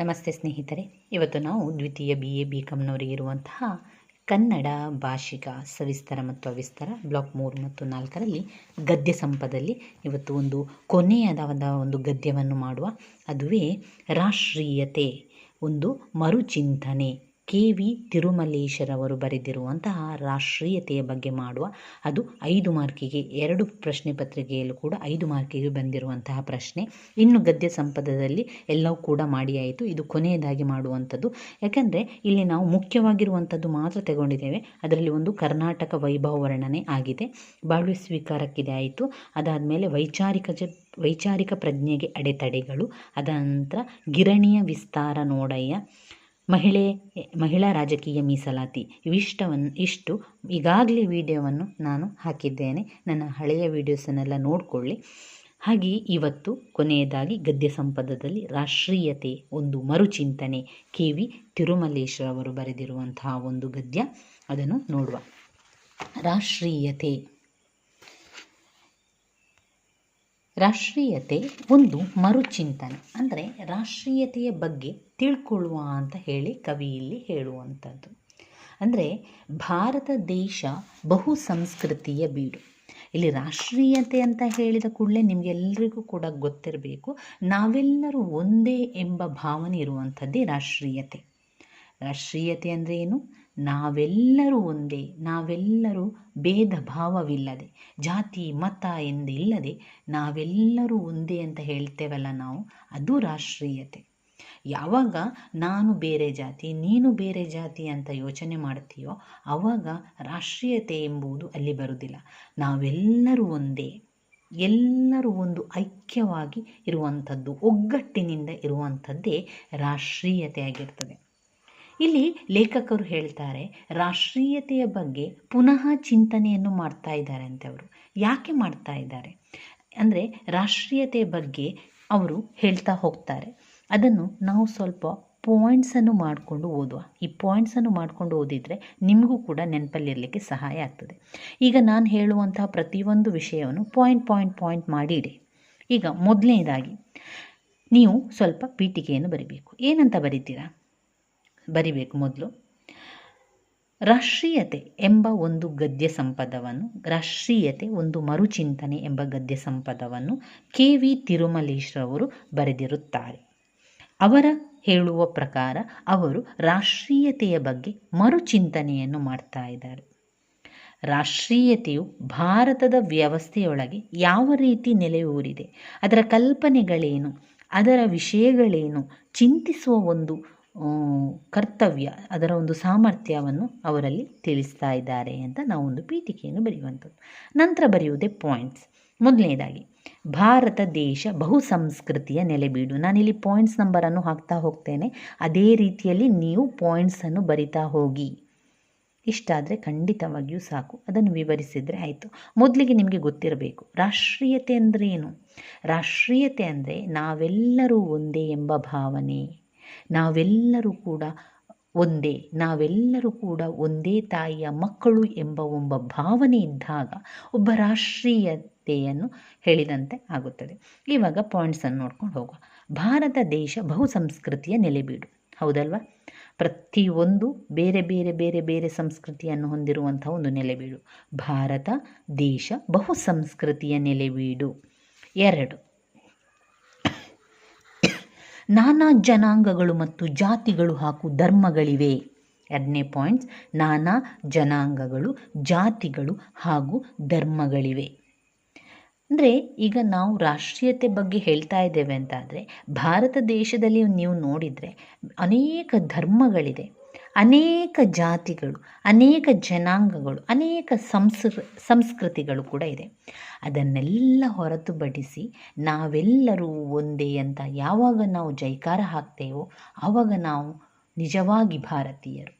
ನಮಸ್ತೆ ಸ್ನೇಹಿತರೆ. ಇವತ್ತು ನಾವು ದ್ವಿತೀಯ ಬಿ ಎ ಬಿ ಕಾಮ್ನವರಿಗೆ ಇರುವಂತಹ ಕನ್ನಡ ಭಾಷಿಕ ಸವಿಸ್ತರ ಮತ್ತು ಅವಿಸ್ತರ ಬ್ಲಾಕ್ ಮೂರು ಮತ್ತು ನಾಲ್ಕರಲ್ಲಿ ಗದ್ಯ ಸಂಪದಲ್ಲಿ ಇವತ್ತು ಒಂದು ಕೊನೆಯದಾದ ಒಂದು ಗದ್ಯವನ್ನು ಮಾಡುವ. ಅದುವೇ ರಾಷ್ಟ್ರೀಯತೆ, ಒಂದು ಮರುಚಿಂತನೆ. ಕೆ ವಿ ತಿರುಮಲೇಶರವರು ಬರೆದಿರುವಂತಹ ರಾಷ್ಟ್ರೀಯತೆಯ ಬಗ್ಗೆ ಮಾಡುವ, ಅದು ಐದು ಮಾರ್ಕಿಗೆ, ಎರಡು ಪ್ರಶ್ನೆ ಪತ್ರಿಕೆಯಲ್ಲೂ ಕೂಡ ಐದು ಮಾರ್ಕಿಗೆ ಬಂದಿರುವಂತಹ ಪ್ರಶ್ನೆ. ಇನ್ನು ಗದ್ಯ ಸಂಪದದಲ್ಲಿ ಎಲ್ಲವೂ ಕೂಡ ಮಾಡಿ ಆಯಿತು. ಇದು ಕೊನೆಯದಾಗಿ ಮಾಡುವಂಥದ್ದು. ಯಾಕಂದರೆ ಇಲ್ಲಿ ನಾವು ಮುಖ್ಯವಾಗಿರುವಂಥದ್ದು ಮಾತ್ರ ತಗೊಂಡಿದ್ದೇವೆ. ಅದರಲ್ಲಿ ಒಂದು ಕರ್ನಾಟಕ ವೈಭವ ವರ್ಣನೆ ಆಗಿದೆ. ಬಾಳ್ವೆ ಸ್ವೀಕಾರಕ್ಕಿದೆ ಆಯಿತು. ಅದಾದಮೇಲೆ ವೈಚಾರಿಕ ಜ, ವೈಚಾರಿಕ ಪ್ರಜ್ಞೆಗೆ ಅಡೆತಡೆಗಳು. ಅದ ನಂತರ ಗಿರಣಿಯ ವಿಸ್ತಾರ ನೋಡಯ್ಯ. ಮಹಿಳೆ, ಮಹಿಳಾ ರಾಜಕೀಯ ಮೀಸಲಾತಿ ಇವಿಷ್ಟವನ್ನು ಇಷ್ಟು. ಈಗಾಗಲೇ ವಿಡಿಯೋವನ್ನು ನಾನು ಹಾಕಿದ್ದೇನೆ. ನನ್ನ ಹಳೆಯ ವಿಡಿಯೋಸನ್ನೆಲ್ಲ ನೋಡಿಕೊಳ್ಳಿ. ಹಾಗೆ ಇವತ್ತು ಕೊನೆಯದಾಗಿ ಗದ್ಯ ಸಂಪದದಲ್ಲಿ ರಾಷ್ಟ್ರೀಯತೆ ಒಂದು ಮರುಚಿಂತನೆ. ಕೆ. ವಿ. ತಿರುಮಲೇಶ್ವರವರು ಬರೆದಿರುವಂತಹ ಒಂದು ಗದ್ಯ. ಅದನ್ನು ನೋಡುವ. ರಾಷ್ಟ್ರೀಯತೆ. ರಾಷ್ಟ್ರೀಯತೆ ಒಂದು ಮರುಚಿಂತನೆ. ಅಂದರೆ ರಾಷ್ಟ್ರೀಯತೆಯ ಬಗ್ಗೆ ತಿಳ್ಕೊಳ್ಳುವ ಅಂತ ಹೇಳಿ ಕವಿ ಇಲ್ಲಿ ಹೇಳುವಂಥದ್ದು. ಅಂದರೆ ಭಾರತ ದೇಶ ಬಹು ಸಂಸ್ಕೃತಿಯ ಬೀಡು. ಇಲ್ಲಿ ರಾಷ್ಟ್ರೀಯತೆ ಅಂತ ಹೇಳಿದ ಕೂಡಲೇ ನಿಮಗೆಲ್ಲರಿಗೂ ಕೂಡ ಗೊತ್ತಿರಬೇಕು. ನಾವೆಲ್ಲರೂ ಒಂದೇ ಎಂಬ ಭಾವನೆ ಇರುವಂಥದ್ದೇ ರಾಷ್ಟ್ರೀಯತೆ. ರಾಷ್ಟ್ರೀಯತೆ ಅಂದರೆ ಏನು? ನಾವೆಲ್ಲರೂ ಒಂದೇ, ನಾವೆಲ್ಲರೂ ಭೇದ ಭಾವವಿಲ್ಲದೆ, ಜಾತಿ, ಮತ ಎಂದಿಲ್ಲದೆ ನಾವೆಲ್ಲರೂ ಒಂದೇ ಅಂತ ಹೇಳ್ತೇವಲ್ಲ ನಾವು, ಅದು ರಾಷ್ಟ್ರೀಯತೆ. ಯಾವಾಗ ನಾನು ಬೇರೆ ಜಾತಿ, ನೀನು ಬೇರೆ ಜಾತಿ ಅಂತ ಯೋಚನೆ ಮಾಡ್ತೀಯೋ ಆವಾಗ ರಾಷ್ಟ್ರೀಯತೆ ಎಂಬುದು ಅಲ್ಲಿ ಬರುವುದಿಲ್ಲ. ನಾವೆಲ್ಲರೂ ಒಂದೇ, ಎಲ್ಲರೂ ಒಂದು ಐಕ್ಯವಾಗಿ ಇರುವಂಥದ್ದು, ಒಗ್ಗಟ್ಟಿನಿಂದ ಇರುವಂಥದ್ದೇ ರಾಷ್ಟ್ರೀಯತೆ ಆಗಿರ್ತದೆ. ಇಲ್ಲಿ ಲೇಖಕರು ಹೇಳ್ತಾರೆ, ರಾಷ್ಟ್ರೀಯತೆಯ ಬಗ್ಗೆ ಪುನಃ ಚಿಂತನೆಯನ್ನು ಮಾಡ್ತಾ ಇದ್ದಾರೆ ಅಂತ ಅವರು. ಯಾಕೆ ಮಾಡ್ತಾ ಇದ್ದಾರೆ? ಅಂದರೆ ರಾಷ್ಟ್ರೀಯತೆಯ ಬಗ್ಗೆ ಅವರು ಹೇಳ್ತಾ ಹೋಗ್ತಾರೆ. ಅದನ್ನು ನಾವು ಸ್ವಲ್ಪ ಪಾಯಿಂಟ್ಸನ್ನು ಮಾಡಿಕೊಂಡು ಓದುವ. ಈ ಪಾಯಿಂಟ್ಸನ್ನು ಮಾಡಿಕೊಂಡು ಓದಿದರೆ ನಿಮಗೂ ಕೂಡ ನೆನಪಲ್ಲಿರಲಿಕ್ಕೆ ಸಹಾಯ ಆಗ್ತದೆ. ಈಗ ನಾನು ಹೇಳುವಂತಹ ಪ್ರತಿಯೊಂದು ವಿಷಯವನ್ನು ಪಾಯಿಂಟ್ ಪಾಯಿಂಟ್ ಪಾಯಿಂಟ್ ಮಾಡಿಡಿ. ಈಗ ಮೊದಲನೇದಾಗಿ, ನೀವು ಸ್ವಲ್ಪ ಪೀಠಿಕೆಯನ್ನು ಬರಿಬೇಕು. ಏನಂತ ಬರಿತೀರಾ? ಬರಿಬೇಕು ಮೊದಲು. ರಾಷ್ಟ್ರೀಯತೆ ಎಂಬ ಒಂದು ಗದ್ಯ ಸಂಪದವನ್ನು, ರಾಷ್ಟ್ರೀಯತೆ ಒಂದು ಮರುಚಿಂತನೆ ಎಂಬ ಗದ್ಯ ಸಂಪದವನ್ನು ಕೆ ವಿ ತಿರುಮಲೇಶ್ರವರು ಬರೆದಿರುತ್ತಾರೆ. ಅವರ ಹೇಳುವ ಪ್ರಕಾರ ಅವರು ರಾಷ್ಟ್ರೀಯತೆಯ ಬಗ್ಗೆ ಮರುಚಿಂತನೆಯನ್ನು ಮಾಡ್ತಾ ಇದ್ದಾರೆ. ರಾಷ್ಟ್ರೀಯತೆಯು ಭಾರತದ ವ್ಯವಸ್ಥೆಯೊಳಗೆ ಯಾವ ರೀತಿ ನೆಲೆಯೂರಿದೆ, ಅದರ ಕಲ್ಪನೆಗಳೇನು, ಅದರ ವಿಷಯಗಳೇನು, ಚಿಂತಿಸುವ ಒಂದು ಕರ್ತವ್ಯ, ಅದರ ಒಂದು ಸಾಮರ್ಥ್ಯವನ್ನು ಅವರಲ್ಲಿ ತಿಳಿಸ್ತಾ ಇದ್ದಾರೆ ಅಂತ ನಾವು ಒಂದು ಪೀಠಿಕೆಯನ್ನು ಬರೆಯುವಂಥದ್ದು. ನಂತರ ಬರೆಯುವುದೇ ಪಾಯಿಂಟ್ಸ್ ಮೊದಲನೇದಾಗಿ, ಭಾರತ ದೇಶ ಬಹು ಸಂಸ್ಕೃತಿಯ ನೆಲೆಬೀಡು. ನಾನಿಲ್ಲಿ ಪಾಯಿಂಟ್ಸ್ ನಂಬರನ್ನು ಹಾಕ್ತಾ ಹೋಗ್ತೇನೆ. ಅದೇ ರೀತಿಯಲ್ಲಿ ನೀವು ಪಾಯಿಂಟ್ಸನ್ನು ಬರಿತಾ ಹೋಗಿ. ಇಷ್ಟಾದರೆ ಖಂಡಿತವಾಗಿಯೂ ಸಾಕು. ಅದನ್ನು ವಿವರಿಸಿದರೆ ಆಯಿತು. ಮೊದಲಿಗೆ ನಿಮಗೆ ಗೊತ್ತಿರಬೇಕು, ರಾಷ್ಟ್ರೀಯತೆ ಅಂದರೆ ಏನು? ರಾಷ್ಟ್ರೀಯತೆ ಅಂದರೆ ನಾವೆಲ್ಲರೂ ಒಂದೇ ಎಂಬ ಭಾವನೆ. ನಾವೆಲ್ಲರೂ ಕೂಡ ಒಂದೇ, ನಾವೆಲ್ಲರೂ ಕೂಡ ಒಂದೇ ತಾಯಿಯ ಮಕ್ಕಳು ಎಂಬ ಒಬ್ಬ ಭಾವನೆ ಇದ್ದಾಗ ಒಬ್ಬ ರಾಷ್ಟ್ರೀಯತೆಯನ್ನು ಹೇಳಿದಂತೆ ಆಗುತ್ತದೆ. ಇವಾಗ ಪಾಯಿಂಟ್ಸನ್ನು ನೋಡ್ಕೊಂಡು ಹೋಗುವ. ಭಾರತ ದೇಶ ಬಹು ಸಂಸ್ಕೃತಿಯ ನೆಲೆಬೀಡು. ಹೌದಲ್ವಾ? ಪ್ರತಿಯೊಂದು ಬೇರೆ ಬೇರೆ ಬೇರೆ ಬೇರೆ ಸಂಸ್ಕೃತಿಯನ್ನು ಹೊಂದಿರುವಂಥ ಒಂದು ನೆಲೆಬೀಡು. ಭಾರತ ದೇಶ ಬಹು ಸಂಸ್ಕೃತಿಯ ನೆಲೆಬೀಡು. ಎರಡು. ನಾನಾ ಜನಾಂಗಗಳು ಮತ್ತು ಜಾತಿಗಳು ಹಾಗೂ ಧರ್ಮಗಳಿವೆ. ಎರಡನೇ ಪಾಯಿಂಟ್ಸ್ ನಾನಾ ಜನಾಂಗಗಳು, ಜಾತಿಗಳು ಹಾಗೂ ಧರ್ಮಗಳಿವೆ. ಅಂದರೆ ಈಗ ನಾವು ರಾಷ್ಟ್ರೀಯತೆ ಬಗ್ಗೆ ಹೇಳ್ತಾ ಇದ್ದೇವೆ ಅಂತಾದರೆ ಭಾರತ ದೇಶದಲ್ಲಿ ನೀವು ನೋಡಿದರೆ ಅನೇಕ ಧರ್ಮಗಳಿದೆ. ಅನೇಕ ಜಾತಿಗಳು, ಅನೇಕ ಜನಾಂಗಗಳು, ಅನೇಕ ಸಂಸ್ಕೃ, ಸಂಸ್ಕೃತಿಗಳು ಕೂಡ ಇದೆ. ಅದನ್ನೆಲ್ಲ ಹೊರತುಪಡಿಸಿ ನಾವೆಲ್ಲರೂ ಒಂದೇ ಅಂತ ಯಾವಾಗ ನಾವು ಜೈಕಾರ ಹಾಕ್ತೇವೋ ಆವಾಗ ನಾವು ನಿಜವಾಗಿ ಭಾರತೀಯರು.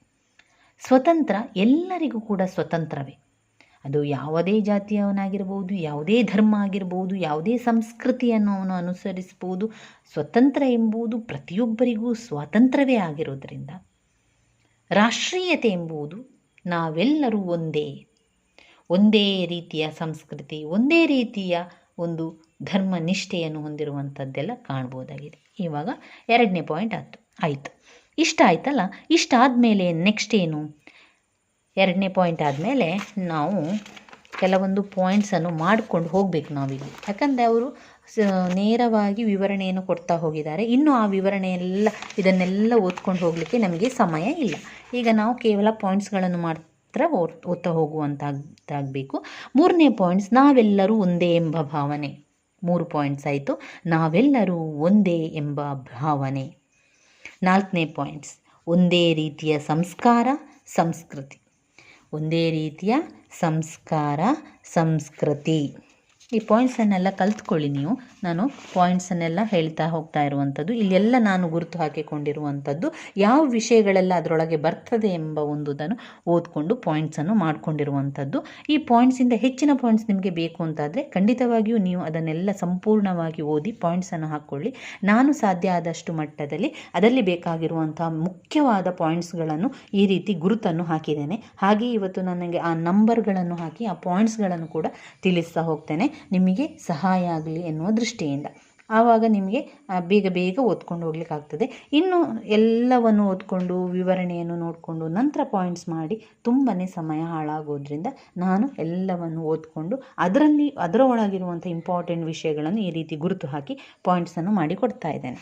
ಸ್ವತಂತ್ರ ಎಲ್ಲರಿಗೂ ಕೂಡ ಸ್ವತಂತ್ರವೇ. ಅದು ಯಾವುದೇ ಜಾತಿಯವನಾಗಿರ್ಬೋದು, ಯಾವುದೇ ಧರ್ಮ ಆಗಿರ್ಬೋದು, ಯಾವುದೇ ಸಂಸ್ಕೃತಿಯನ್ನು ಅವನು ಅನುಸರಿಸ್ಬೋದು, ಸ್ವತಂತ್ರ ಎಂಬುದು ಪ್ರತಿಯೊಬ್ಬರಿಗೂ ಸ್ವಾತಂತ್ರ್ಯವೇ ಆಗಿರೋದ್ರಿಂದ ರಾಷ್ಟ್ರೀಯತೆ ಎಂಬುದು ನಾವೆಲ್ಲರೂ ಒಂದೇ ಒಂದೇ ರೀತಿಯ ಸಂಸ್ಕೃತಿ, ಒಂದೇ ರೀತಿಯ ಒಂದು ಧರ್ಮ ನಿಷ್ಠೆಯನ್ನು ಹೊಂದಿರುವಂಥದ್ದೆಲ್ಲ ಕಾಣ್ಬೋದಾಗಿದೆ. ಇವಾಗ ಎರಡನೇ ಪಾಯಿಂಟ್ ಆಯಿತು. ಆಯಿತು. ಇಷ್ಟ ಆಯ್ತಲ್ಲ? ಇಷ್ಟ ಆದಮೇಲೆ ನೆಕ್ಸ್ಟ್ ಏನು? ಎರಡನೇ ಪಾಯಿಂಟ್ ಆದಮೇಲೆ ನಾವು ಕೆಲವೊಂದು ಪಾಯಿಂಟ್ಸನ್ನು ಮಾಡಿಕೊಂಡು ಹೋಗಬೇಕು ನಾವಿಲ್ಲಿ. ಯಾಕಂದರೆ ಅವರು ನೇರವಾಗಿ ವಿವರಣೆಯನ್ನು ಕೊಡ್ತಾ ಹೋಗಿದ್ದಾರೆ. ಇನ್ನು ಆ ವಿವರಣೆಯೆಲ್ಲ, ಇದನ್ನೆಲ್ಲ ಓದ್ಕೊಂಡು ಹೋಗಲಿಕ್ಕೆ ನಮಗೆ ಸಮಯ ಇಲ್ಲ. ಈಗ ನಾವು ಕೇವಲ ಪಾಯಿಂಟ್ಸ್ಗಳನ್ನು ಮಾತ್ರ ಹತ್ರ ಓದ್ತಾ ಹೋಗುವಂತಾಗಬೇಕು ಮೂರನೇ ಪಾಯಿಂಟ್ಸ್ ನಾವೆಲ್ಲರೂ ಒಂದೇ ಎಂಬ ಭಾವನೆ. ಮೂರು ಪಾಯಿಂಟ್ಸ್ ಆಯಿತು. ನಾವೆಲ್ಲರೂ ಒಂದೇ ಎಂಬ ಭಾವನೆ. ನಾಲ್ಕನೇ ಪಾಯಿಂಟ್ಸ್ ಒಂದೇ ರೀತಿಯ ಸಂಸ್ಕಾರ, ಸಂಸ್ಕೃತಿ. ಒಂದೇ ರೀತಿಯ ಸಂಸ್ಕಾರ, ಸಂಸ್ಕೃತಿ. ಈ ಪಾಯಿಂಟ್ಸನ್ನೆಲ್ಲ ಕಲ್ತ್ಕೊಳ್ಳಿ ನೀವು. ನಾನು ಪಾಯಿಂಟ್ಸನ್ನೆಲ್ಲ ಹೇಳ್ತಾ ಹೋಗ್ತಾ ಇರುವಂಥದ್ದು. ಇಲ್ಲೆಲ್ಲ ನಾನು ಗುರುತು ಹಾಕಿಕೊಂಡಿರುವಂಥದ್ದು. ಯಾವ ವಿಷಯಗಳೆಲ್ಲ ಅದರೊಳಗೆ ಬರ್ತದೆ ಎಂಬ ಒಂದುದನ್ನು ಓದ್ಕೊಂಡು ಪಾಯಿಂಟ್ಸನ್ನು ಮಾಡಿಕೊಂಡಿರುವಂಥದ್ದು. ಈ ಪಾಯಿಂಟ್ಸಿಂದ ಹೆಚ್ಚಿನ ಪಾಯಿಂಟ್ಸ್ ನಿಮಗೆ ಬೇಕು ಅಂತಾದರೆ ಖಂಡಿತವಾಗಿಯೂ ನೀವು ಅದನ್ನೆಲ್ಲ ಸಂಪೂರ್ಣವಾಗಿ ಓದಿ ಪಾಯಿಂಟ್ಸನ್ನು ಹಾಕ್ಕೊಳ್ಳಿ. ನಾನು ಸಾಧ್ಯ ಆದಷ್ಟು ಮಟ್ಟದಲ್ಲಿ ಅದರಲ್ಲಿ ಬೇಕಾಗಿರುವಂತಹ ಮುಖ್ಯವಾದ ಪಾಯಿಂಟ್ಸ್ಗಳನ್ನು ಈ ರೀತಿ ಗುರುತನ್ನು ಹಾಕಿದ್ದೇನೆ. ಹಾಗೆ ಇವತ್ತು ನನಗೆ ಆ ನಂಬರ್ಗಳನ್ನು ಹಾಕಿ ಆ ಪಾಯಿಂಟ್ಸ್ಗಳನ್ನು ಕೂಡ ತಿಳಿಸ್ತಾ ಹೋಗ್ತೇನೆ. ನಿಮಗೆ ಸಹಾಯ ಆಗಲಿ ಎನ್ನುವ ದೃಷ್ಟಿಯಿಂದ. ಆವಾಗ ನಿಮಗೆ ಬೇಗ ಬೇಗ ಓದ್ಕೊಂಡು ಹೋಗ್ಲಿಕ್ಕಾಗ್ತದೆ. ಇನ್ನು ಎಲ್ಲವನ್ನು ಓದ್ಕೊಂಡು, ವಿವರಣೆಯನ್ನು ನೋಡಿಕೊಂಡು, ನಂತರ ಪಾಯಿಂಟ್ಸ್ ಮಾಡಿ ತುಂಬಾ ಸಮಯ ಹಾಳಾಗೋದ್ರಿಂದ ನಾನು ಎಲ್ಲವನ್ನು ಓದ್ಕೊಂಡು, ಅದರಲ್ಲಿ ಅದರ ಒಳಗಿರುವಂಥ ಇಂಪಾರ್ಟೆಂಟ್ ವಿಷಯಗಳನ್ನು ಈ ರೀತಿ ಗುರುತು ಹಾಕಿ ಪಾಯಿಂಟ್ಸನ್ನು ಮಾಡಿ ಕೊಡ್ತಾ ಇದ್ದೇನೆ.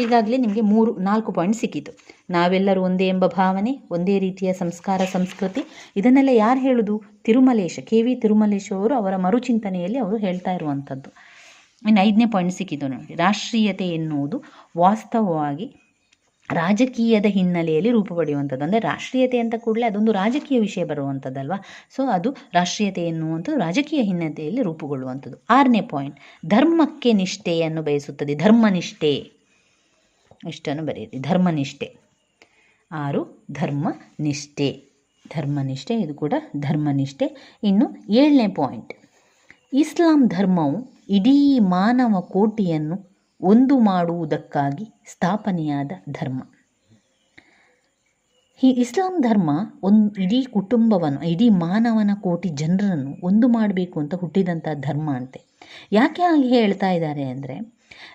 ಈಗಾಗಲೇ ನಿಮಗೆ ಮೂರು, ನಾಲ್ಕು ಪಾಯಿಂಟ್ ಸಿಕ್ಕಿತು. ನಾವೆಲ್ಲರೂ ಒಂದೇ ಎಂಬ ಭಾವನೆ, ಒಂದೇ ರೀತಿಯ ಸಂಸ್ಕಾರ, ಸಂಸ್ಕೃತಿ, ಇದನ್ನೆಲ್ಲ ಯಾರು ಹೇಳುದು? ತಿರುಮಲೇಶ, ಕೆ ವಿ ತಿರುಮಲೇಶ ಅವರು ಅವರ ಮರುಚಿಂತನೆಯಲ್ಲಿ ಅವರು ಹೇಳ್ತಾ ಇರುವಂಥದ್ದು. ಇನ್ನು ಐದನೇ ಪಾಯಿಂಟ್ ಸಿಕ್ಕಿದ್ದು ನೋಡಿ. ರಾಷ್ಟ್ರೀಯತೆ ಎನ್ನುವುದು ವಾಸ್ತವವಾಗಿ ರಾಜಕೀಯದ ಹಿನ್ನೆಲೆಯಲ್ಲಿ ರೂಪು ಪಡೆಯುವಂಥದ್ದು. ಅಂದರೆ ರಾಷ್ಟ್ರೀಯತೆ ಅಂತ ಕೂಡಲೇ ಅದೊಂದು ರಾಜಕೀಯ ವಿಷಯ ಬರುವಂಥದ್ದಲ್ವ? ಸೊ ಅದು ರಾಷ್ಟ್ರೀಯತೆ ಎನ್ನುವಂಥದ್ದು ರಾಜಕೀಯ ಹಿನ್ನೆಲೆಯಲ್ಲಿ ರೂಪುಗೊಳ್ಳುವಂಥದ್ದು. ಆರನೇ ಪಾಯಿಂಟ್ ಧರ್ಮಕ್ಕೆ ನಿಷ್ಠೆಯನ್ನು ಬಯಸುತ್ತದೆ. ಧರ್ಮನಿಷ್ಠೆ. ಇಷ್ಟನ್ನು ಬರೆಯಿರಿ. ಧರ್ಮನಿಷ್ಠೆ. ಆರು, ಧರ್ಮನಿಷ್ಠೆ. ಧರ್ಮನಿಷ್ಠೆ, ಇದು ಕೂಡ ಧರ್ಮನಿಷ್ಠೆ. ಇನ್ನು ಏಳನೇ ಪಾಯಿಂಟ್ ಇಸ್ಲಾಂ ಧರ್ಮವು ಇಡೀ ಮಾನವ ಕೋಟಿಯನ್ನು ಒಂದು ಮಾಡುವುದಕ್ಕಾಗಿ ಸ್ಥಾಪನೆಯಾದ ಧರ್ಮ. ಈ ಇಸ್ಲಾಂ ಧರ್ಮ ಒಂದು ಇಡೀ ಕುಟುಂಬವನ್ನು, ಇಡೀ ಮಾನವನ ಕೋಟಿ ಜನರನ್ನು ಒಂದು ಮಾಡಬೇಕು ಅಂತ ಹುಟ್ಟಿದಂಥ ಧರ್ಮ ಅಂತೆ. ಯಾಕೆ ಹಾಗೆ ಹೇಳ್ತಾ ಇದ್ದಾರೆ ಅಂದರೆ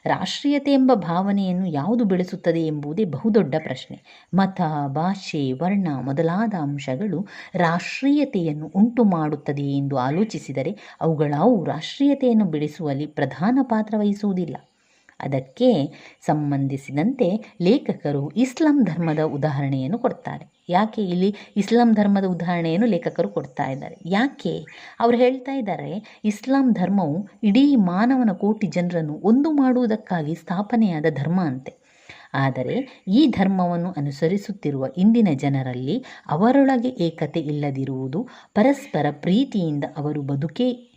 ರಾಷ್ಟ್ರೀಯತೆ ಎಂಬ ಭಾವನೆಯನ್ನು ಯಾವುದು ಬೆಳೆಸುತ್ತದೆ ಎಂಬುದೇ ಬಹುದೊಡ್ಡ ಪ್ರಶ್ನೆ. ಮತ, ಭಾಷೆ, ವರ್ಣ ಮೊದಲಾದ ಅಂಶಗಳು ರಾಷ್ಟ್ರೀಯತೆಯನ್ನು ಉಂಟು ಮಾಡುತ್ತದೆ ಎಂದು ಆಲೋಚಿಸಿದರೆ ಅವುಗಳಾವು ರಾಷ್ಟ್ರೀಯತೆಯನ್ನು ಬೆಳೆಸುವಲ್ಲಿ ಪ್ರಧಾನ ಪಾತ್ರ ವಹಿಸುವುದಿಲ್ಲ. ಅದಕ್ಕೆ ಸಂಬಂಧಿಸಿದಂತೆ ಲೇಖಕರು ಇಸ್ಲಾಂ ಧರ್ಮದ ಉದಾಹರಣೆಯನ್ನು ಕೊಡ್ತಾರೆ. ಯಾಕೆ ಇಲ್ಲಿ ಇಸ್ಲಾಂ ಧರ್ಮದ ಉದಾಹರಣೆಯನ್ನು ಲೇಖಕರು ಕೊಡ್ತಾ ಇದ್ದಾರೆ? ಯಾಕೆ? ಅವರು ಹೇಳ್ತಾ ಇದ್ದಾರೆ, ಇಸ್ಲಾಂ ಧರ್ಮವು ಇಡೀ ಮಾನವನ ಕೋಟಿ ಜನರನ್ನು ಒಂದು ಮಾಡುವುದಕ್ಕಾಗಿ ಸ್ಥಾಪನೆಯಾದ ಧರ್ಮ ಅಂತೆ. ಆದರೆ ಈ ಧರ್ಮವನ್ನು ಅನುಸರಿಸುತ್ತಿರುವ ಇಂದಿನ ಜನರಲ್ಲಿ ಅವರೊಳಗೆ ಏಕತೆ ಇಲ್ಲದಿರುವುದು, ಪರಸ್ಪರ ಪ್ರೀತಿಯಿಂದ ಅವರು ಬದುಕೇ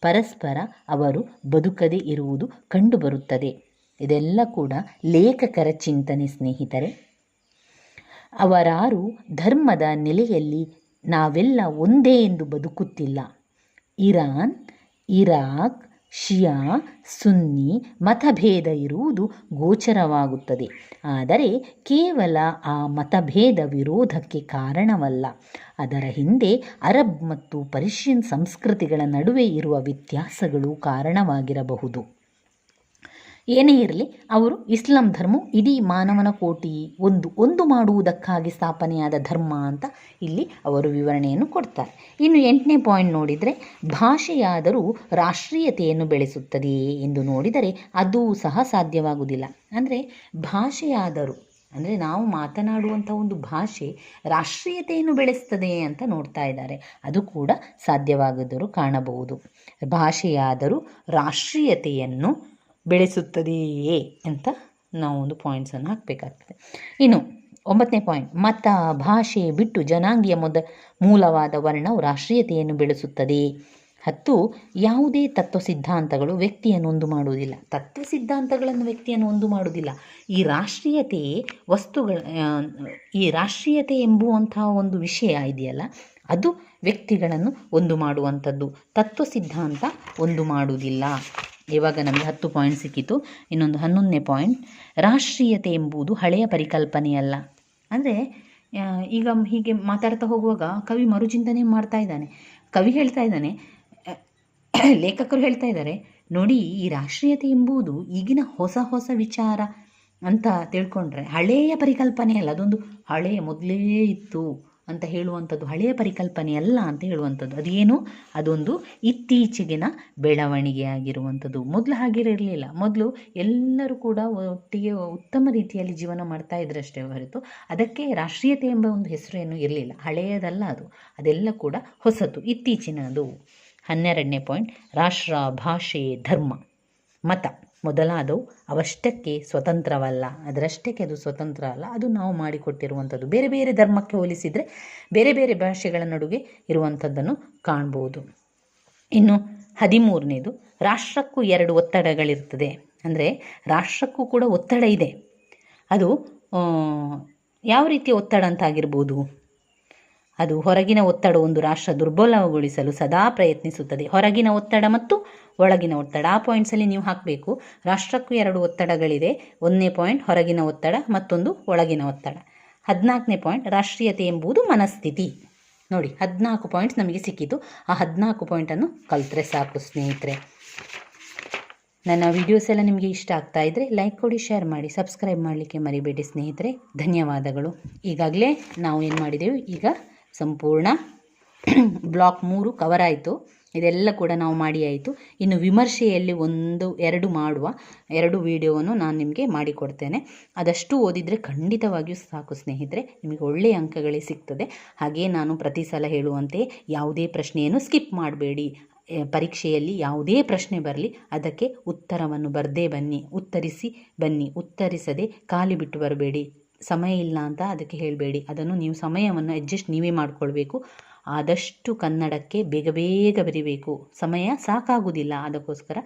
ಪರಸ್ಪರ ಅವರು ಬದುಕದೇ ಇರುವುದು ಕಂಡುಬರುತ್ತದೆ. ಇದೆಲ್ಲ ಕೂಡ ಲೇಖಕರ ಚಿಂತನೆ ಸ್ನೇಹಿತರೆ. ಅವರಾರು ಧರ್ಮದ ನೆಲೆಯಲ್ಲಿ ನಾವೆಲ್ಲ ಒಂದೇ ಎಂದು ಬದುಕುತ್ತಿಲ್ಲ. ಇರಾನ್, ಇರಾಕ್ ಶಿಯಾ, ಸುನ್ನಿ, ಮತಭೇದ ಇರುವುದು ಗೋಚರವಾಗುತ್ತದೆ. ಆದರೆ ಕೇವಲ ಆ ಮತಭೇದ ವಿರೋಧಕ್ಕೆ ಕಾರಣವಲ್ಲ. ಅದರ ಹಿಂದೆ ಅರಬ್ ಮತ್ತು ಪರ್ಷಿಯನ್ ಸಂಸ್ಕೃತಿಗಳ ನಡುವೆ ಇರುವ ವ್ಯತ್ಯಾಸಗಳು ಕಾರಣವಾಗಿರಬಹುದು. ಏನೇ ಇರಲಿ, ಅವರು ಇಸ್ಲಾಂ ಧರ್ಮ ಇಡೀ ಮಾನವನ ಕೋಟಿ ಒಂದು ಒಂದು ಮಾಡುವುದಕ್ಕಾಗಿ ಸ್ಥಾಪನೆಯಾದ ಧರ್ಮ ಅಂತ ಇಲ್ಲಿ ಅವರು ವಿವರಣೆಯನ್ನು ಕೊಡ್ತಾರೆ. ಇನ್ನು ಎಂಟನೇ ಪಾಯಿಂಟ್ ನೋಡಿದರೆ, ಭಾಷೆಯಾದರೂ ರಾಷ್ಟ್ರೀಯತೆಯನ್ನು ಬೆಳೆಸುತ್ತದೆಯೇ ಎಂದು ನೋಡಿದರೆ ಅದು ಸಹ ಸಾಧ್ಯವಾಗುವುದಿಲ್ಲ. ಅಂದರೆ, ಭಾಷೆಯಾದರೂ, ಅಂದರೆ ನಾವು ಮಾತನಾಡುವಂಥ ಒಂದು ಭಾಷೆ ರಾಷ್ಟ್ರೀಯತೆಯನ್ನು ಬೆಳೆಸ್ತದೆ ಅಂತ ನೋಡ್ತಾ ಇದ್ದಾರೆ. ಅದು ಕೂಡ ಸಾಧ್ಯವಾಗದರೂ ಕಾಣಬಹುದು. ಭಾಷೆಯಾದರೂ ರಾಷ್ಟ್ರೀಯತೆಯನ್ನು ಬೆಳೆಸುತ್ತದೆಯೇ ಅಂತ ನಾವು ಒಂದು ಪಾಯಿಂಟ್ಸನ್ನು ಹಾಕಬೇಕಾಗ್ತದೆ. ಇನ್ನು ಒಂಬತ್ತನೇ ಪಾಯಿಂಟ್ ಮತ ಭಾಷೆ ಬಿಟ್ಟು ಜನಾಂಗೀಯ ಮೊದ, ಮೂಲವಾದ ವರ್ಣವು ರಾಷ್ಟ್ರೀಯತೆಯನ್ನು ಬೆಳೆಸುತ್ತದೆ. ಹತ್ತು, ಯಾವುದೇ ತತ್ವ ಸಿದ್ಧಾಂತಗಳು ವ್ಯಕ್ತಿಯನ್ನು ಒಂದು ಮಾಡುವುದಿಲ್ಲ. ತತ್ವ ಸಿದ್ಧಾಂತಗಳನ್ನು ವ್ಯಕ್ತಿಯನ್ನು ಒಂದು ಮಾಡುವುದಿಲ್ಲ. ಈ ರಾಷ್ಟ್ರೀಯತೆ ವಸ್ತುಗಳ ಈ ರಾಷ್ಟ್ರೀಯತೆ ಎಂಬುವಂತಹ ಒಂದು ವಿಷಯ ಇದೆಯಲ್ಲ, ಅದು ವ್ಯಕ್ತಿಗಳನ್ನು ಒಂದು ಮಾಡುವಂಥದ್ದು. ತತ್ವ ಸಿದ್ಧಾಂತ ಒಂದು ಮಾಡುವುದಿಲ್ಲ. ಇವಾಗ ನಮಗೆ ಹತ್ತು ಪಾಯಿಂಟ್ ಸಿಕ್ಕಿತು. ಇನ್ನೊಂದು ಹನ್ನೊಂದನೇ ಪಾಯಿಂಟ್ ರಾಷ್ಟ್ರೀಯತೆ ಎಂಬುದು ಹಳೆಯ ಪರಿಕಲ್ಪನೆಯಲ್ಲ. ಅಂದರೆ ಈಗ ಹೀಗೆ ಮಾತಾಡ್ತಾ ಹೋಗುವಾಗ ಕವಿ ಮರುಚಿಂತನೆ ಮಾಡ್ತಾ ಇದ್ದಾನೆ. ಕವಿ ಹೇಳ್ತಾ ಇದ್ದಾನೆ ಲೇಖಕರು ಹೇಳ್ತಾ ಇದ್ದಾರೆ, ನೋಡಿ, ಈ ರಾಷ್ಟ್ರೀಯತೆ ಎಂಬುದು ಈಗಿನ ಹೊಸ ಹೊಸ ವಿಚಾರ ಅಂತ ತಿಳ್ಕೊಂಡ್ರೆ ಹಳೆಯ ಪರಿಕಲ್ಪನೆ ಅಲ್ಲ, ಅದೊಂದು ಹಳೆಯ ಮೊದಲೇ ಇತ್ತು. ಅಂತ ಹೇಳುವಂಥದ್ದು ಹಳೆಯ ಪರಿಕಲ್ಪನೆ ಅಲ್ಲ ಅಂತ ಹೇಳುವಂಥದ್ದು. ಅದೇನು? ಅದೊಂದು ಇತ್ತೀಚೆಗಿನ ಬೆಳವಣಿಗೆಯಾಗಿರುವಂಥದ್ದು. ಮೊದಲು ಹಾಗಿರಲಿಲ್ಲ. ಮೊದಲು ಎಲ್ಲರೂ ಕೂಡ ಒಟ್ಟಿಗೆ ಉತ್ತಮ ರೀತಿಯಲ್ಲಿ ಜೀವನ ಮಾಡ್ತಾ ಇದ್ರಷ್ಟೇ ಹೊರತು ಅದಕ್ಕೆ ರಾಷ್ಟ್ರೀಯತೆ ಎಂಬ ಒಂದು ಹೆಸರು ಏನು ಇರಲಿಲ್ಲ. ಹಳೆಯದಲ್ಲ ಅದು. ಅದೆಲ್ಲ ಕೂಡ ಹೊಸತು. ಇತ್ತೀಚಿನದು. ಹನ್ನೆರಡನೇ ಪಾಯಿಂಟ್, ರಾಷ್ಟ್ರ ಭಾಷೆ ಧರ್ಮ, ಮತ. ಮೊದಲಾದವು ಅವಷ್ಟಕ್ಕೆ ಸ್ವತಂತ್ರವಲ್ಲ. ಅದರಷ್ಟಕ್ಕೆ ಅದು ಸ್ವತಂತ್ರ ಅಲ್ಲ ಅದು ನಾವು ಮಾಡಿಕೊಟ್ಟಿರುವಂಥದ್ದು. ಬೇರೆ ಬೇರೆ ಧರ್ಮಕ್ಕೆ ಹೋಲಿಸಿದರೆ ಬೇರೆ ಬೇರೆ ಭಾಷೆಗಳ ನಡುವೆ ಇರುವಂಥದ್ದನ್ನು ಕಾಣ್ಬೋದು. ಇನ್ನು ಹದಿಮೂರನೇದು, ರಾಷ್ಟ್ರಕ್ಕೂ ಎರಡು ಒತ್ತಡಗಳಿರ್ತದೆ ಅಂದರೆ ರಾಷ್ಟ್ರಕ್ಕೂ ಕೂಡ ಒತ್ತಡ ಇದೆ. ಅದು ಯಾವ ರೀತಿಯ ಒತ್ತಡ ಅಂತಾಗಿರ್ಬೋದು ಅದು ಹೊರಗಿನ ಒತ್ತಡ ಒಂದು ರಾಷ್ಟ್ರ ದುರ್ಬಲಗೊಳಿಸಲು ಸದಾ ಪ್ರಯತ್ನಿಸುತ್ತದೆ. ಹೊರಗಿನ ಒತ್ತಡ ಮತ್ತು ಒಳಗಿನ ಒತ್ತಡ. ಆ ಪಾಯಿಂಟ್ಸಲ್ಲಿ ನೀವು ಹಾಕಬೇಕು. ರಾಷ್ಟ್ರಕ್ಕೂ ಎರಡು ಒತ್ತಡಗಳಿದೆ. ಒಂದನೇ ಪಾಯಿಂಟ್ ಹೊರಗಿನ ಒತ್ತಡ ಮತ್ತೊಂದು ಒಳಗಿನ ಒತ್ತಡ. ಹದಿನಾಲ್ಕನೇ ಪಾಯಿಂಟ್ ರಾಷ್ಟ್ರೀಯತೆ ಎಂಬುದು ಮನಸ್ಥಿತಿ. ನೋಡಿ, ಹದಿನಾಲ್ಕು ಪಾಯಿಂಟ್ಸ್ ನಮಗೆ ಸಿಕ್ಕಿತು. ಆ ಹದಿನಾಲ್ಕು ಪಾಯಿಂಟನ್ನು ಕಲಿತ್ರೆ ಸಾಕು ಸ್ನೇಹಿತರೆ. ನನ್ನ ವಿಡಿಯೋಸ್ ಎಲ್ಲ ನಿಮಗೆ ಇಷ್ಟ ಆಗ್ತಾ ಇದ್ದರೆ ಲೈಕ್ ಕೊಡಿ ಶೇರ್ ಮಾಡಿ ಸಬ್ಸ್ಕ್ರೈಬ್ ಮಾಡಲಿಕ್ಕೆ ಮರಿಬೇಡಿ ಸ್ನೇಹಿತರೆ. ಧನ್ಯವಾದಗಳು. ಈಗಾಗಲೇ ನಾವು ಏನು ಮಾಡಿದೆವು? ಈಗ ಸಂಪೂರ್ಣ ಬ್ಲಾಕ್ ಮೂರು ಕವರ್ ಆಯಿತು. ಇದೆಲ್ಲ ಕೂಡ ನಾವು ಮಾಡಿ ಆಯಿತು. ಇನ್ನು ವಿಮರ್ಶೆಯಲ್ಲಿ ಒಂದು, ಎರಡು ಮಾಡುವ, ಎರಡು ವಿಡಿಯೋವನ್ನು ನಾನು ನಿಮಗೆ ಮಾಡಿಕೊಡ್ತೇನೆ. ಅದಷ್ಟು ಓದಿದರೆ ಖಂಡಿತವಾಗಿಯೂ ಸಾಕು ಸ್ನೇಹಿತರೆ, ನಿಮಗೆ ಒಳ್ಳೆಯ ಅಂಕಗಳೇ ಸಿಗ್ತದೆ. ಹಾಗೆಯೇ ನಾನು ಪ್ರತಿ ಸಲ ಹೇಳುವಂತೆ ಯಾವುದೇ ಪ್ರಶ್ನೆಯನ್ನು ಸ್ಕಿಪ್ ಮಾಡಬೇಡಿ. ಪರೀಕ್ಷೆಯಲ್ಲಿ ಯಾವುದೇ ಪ್ರಶ್ನೆ ಬರಲಿ, ಅದಕ್ಕೆ ಉತ್ತರವನ್ನು ಬರದೇ ಬನ್ನಿ, ಉತ್ತರಿಸಿ ಬನ್ನಿ, ಉತ್ತರಿಸದೆ ಖಾಲಿ ಬಿಟ್ಟು ಬರಬೇಡಿ. ಸಮಯ ಇಲ್ಲ ಅಂತ ಅದಕ್ಕೆ ಹೇಳಬೇಡಿ. ಅದನ್ನು ನೀವು ಸಮಯವನ್ನು ಅಡ್ಜಸ್ಟ್ ನೀವೇ ಮಾಡಿಕೊಳ್ಬೇಕು. ಆದಷ್ಟು ಕನ್ನಡಕ್ಕೆ ಬೇಗ ಬೇಗ ಬರಿಬೇಕು. ಸಮಯ ಸಾಕಾಗುವುದಿಲ್ಲ ಅದಕ್ಕೋಸ್ಕರ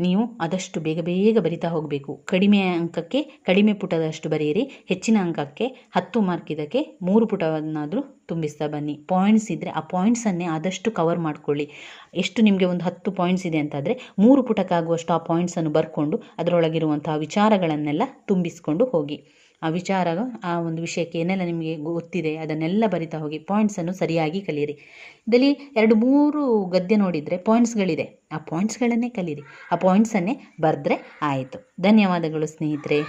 ನೀವು ಆದಷ್ಟು ಬೇಗ ಬೇಗ ಬರಿತಾ ಹೋಗಬೇಕು. ಕಡಿಮೆ ಅಂಕಕ್ಕೆ ಕಡಿಮೆ ಪುಟದಷ್ಟು ಬರೆಯಿರಿ. ಹೆಚ್ಚಿನ ಅಂಕಕ್ಕೆ ಹತ್ತು ಮಾರ್ಕ್ ಇದಕ್ಕೆ ಮೂರು ಪುಟವನ್ನಾದರೂ ತುಂಬಿಸ್ತಾ ಬನ್ನಿ. ಪಾಯಿಂಟ್ಸ್ ಇದ್ದರೆ ಆ ಪಾಯಿಂಟ್ಸನ್ನೇ ಆದಷ್ಟು ಕವರ್ ಮಾಡ್ಕೊಳ್ಳಿ. ಎಷ್ಟು ನಿಮಗೆ ಒಂದು ಹತ್ತು ಪಾಯಿಂಟ್ಸ್ ಇದೆ ಅಂತಾದರೆ ಮೂರು ಪುಟಕ್ಕಾಗುವಷ್ಟು ಆ ಪಾಯಿಂಟ್ಸನ್ನು ಬರ್ಕೊಂಡು ಅದರೊಳಗಿರುವಂತಹ ವಿಚಾರಗಳನ್ನೆಲ್ಲ ತುಂಬಿಸ್ಕೊಂಡು ಹೋಗಿ. ಆ ವಿಚಾರ, ಆ ಒಂದು ವಿಷಯಕ್ಕೆ ಏನೆಲ್ಲ ನಿಮಗೆ ಗೊತ್ತಿದೆ, ಅದನ್ನೆಲ್ಲ ಬರಿತಾ ಹೋಗಿ ಪಾಯಿಂಟ್ಸನ್ನು ಸರಿಯಾಗಿ ಕಲಿಯಿರಿ. ಇದರಲ್ಲಿ ಎರಡು ಮೂರು ಗದ್ಯ ನೋಡಿದರೆ ಪಾಯಿಂಟ್ಸ್ಗಳಿದೆ ಆ ಪಾಯಿಂಟ್ಸ್ಗಳನ್ನೇ ಕಲಿಯಿರಿ. ಆ ಪಾಯಿಂಟ್ಸನ್ನೇ ಬರೆದ್ರೆ ಆಯಿತು. ಧನ್ಯವಾದಗಳು ಸ್ನೇಹಿತರೆ.